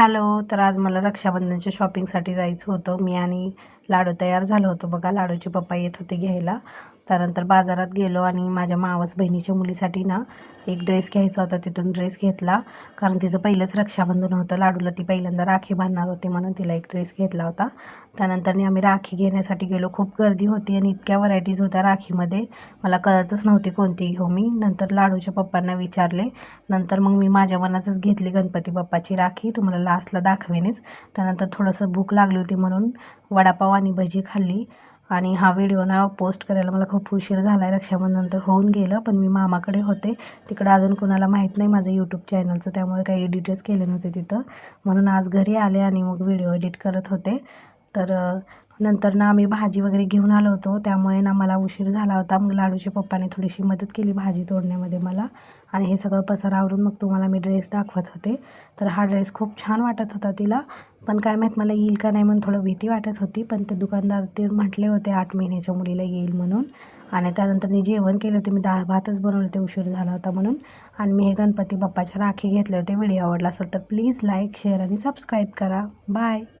Hello तर आज मला रक्षाबंधनच्या शॉपिंगसाठी जायचं होतं. मी आणि लाडू तयार झालं होतो बघा. लाडूचे पप्पा येत होते घ्यायला. त्यानंतर बाजारात गेलो आणि माझ्या मावस बहिणीच्या मुलीसाठी ना एक ड्रेस घ्यायचा होता. तिथून ड्रेस घेतला. कारण तिचं पहिलंच रक्षाबंधन होतं. लाडूला ती पहिल्यांदा राखी बांधणार होती म्हणून तिला एक ड्रेस घेतला होता. त्यानंतर आम्ही राखी घेण्यासाठी गेलो. खूप गर्दी होती आणि इतक्या व्हरायटीज होत्या राखीमध्ये. मला कळतच नव्हती कोणती घेऊ मी. नंतर लाडूच्या पप्पांना विचारले. नंतर मग मी माझ्या मनाचंच घेतली गणपती बाप्पाची राखी. तुम्हाला लास्टला दाखवेनच. त्यानंतर थोडंसं भूक लागली होती म्हणून वडापाव आणि भजी खाल्ली. आणि हा व्हिडिओ ना पोस्ट करायला मला खूप उशीर झाला आहे रक्षाबंधनंतर होऊन गेलं पण मी मामाकडे होते. तिकडं अजून कोणाला माहीत नाही माझं यूट्यूब चॅनलचं त्यामुळे काही एडिटच केले नव्हते तिथं. म्हणून आज घरी आले आणि मग व्हिडिओ एडिट करत होते. तर नंतर ना आम्ही भाजी वगैरे घेऊन आलो होतो. त्यामुळे ना मला उशीर झाला होता. मग लाडूच्या पप्पाने थोडीशी मदत केली भाजी तोडण्यामध्ये मला. आणि हे सगळं पसारावरून मग तुम्हाला मी ड्रेस दाखवत होते. तर हा ड्रेस खूप छान वाटत होता तिला. पण काय माहीत मला येईल का नाही म्हणून थोडं भीती वाटत होती. पण ते दुकानदार ते म्हटले होते आठ महिन्याच्या मुलीला येईल म्हणून. आणि त्यानंतर मी जेवण केलं होतं. मी दा भातच बनवले होते. उशीर झाला होता म्हणून. आणि मी हे गणपती बाप्पाच्या राखी घेतले होते व्हिडिओ आवडला असेल तर प्लीज लाईक शेअर आणि सबस्क्राईब करा. बाय.